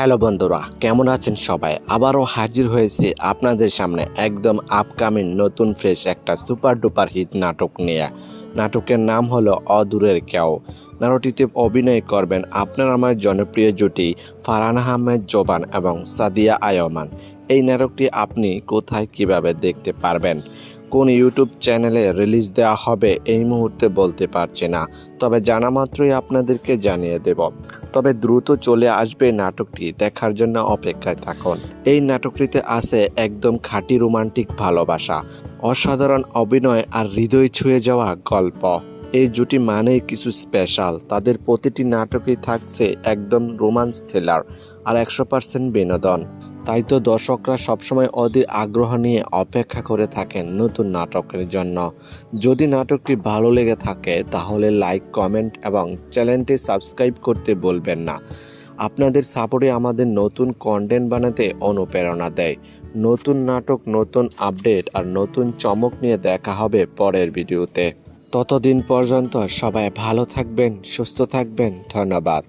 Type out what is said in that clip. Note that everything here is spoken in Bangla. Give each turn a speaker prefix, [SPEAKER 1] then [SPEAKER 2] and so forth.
[SPEAKER 1] হ্যালো বন্ধুরা, কেমন আছেন সবাই? আবারও হাজির হয়েছে আপনাদের সামনে একদম আপকামিং নতুন ফ্রেশ একটা সুপার ডুপার হিট নাটক নিয়ে। নাটকের নাম হলো অদূরের কেউ। নাটকটিতে অভিনয় করবেন আপনার আমার জনপ্রিয় জুটি ফারহান আহমেদ জোবান এবং সাদিয়া আয়মান। এই নাটকটি আপনি কোথায় কীভাবে দেখতে পারবেন? কোন ইউটিউব চ্যানেলে রিলিজ দেওয়া হবে এই মুহূর্তে বলতে পারছি না। তবে জানা মাত্রই আপনাদেরকে জানিয়ে দেব। তবে দ্রুত চলে আসবে নাটকটি। দেখার জন্য অপেক্ষায় থাকুন। এই নাটকটিতে আছে একদম খাঁটি রোমান্টিক ভালোবাসা, অসাধারণ অভিনয় আর হৃদয় ছুঁয়ে যাওয়া গল্প। এই জুটি মানেই কিছু স্পেশাল তাদের প্রতিটি নাটকেই থাকছে একদম রোমান্স থ্রিলার আর একশো পার্সেন্ট বিনোদন। তাই তো দর্শকরা সবসময় অধীর আগ্রহ নিয়ে অপেক্ষা করে থাকেন নতুন নাটকের জন্য। যদি নাটকটি ভালো লেগে থাকে, তাহলে লাইক, কমেন্ট এবং চ্যানেলটি সাবস্ক্রাইব করতে বলবেন না। আপনাদের সাপোর্টে আমাদের নতুন কন্টেন্ট বানাতে অনুপ্রেরণা দেয়। নতুন নাটক, নতুন আপডেট আর নতুন চমক নিয়ে দেখা হবে পরের ভিডিওতে। ততদিন পর্যন্ত সবাই ভালো থাকবেন, সুস্থ থাকবেন। ধন্যবাদ।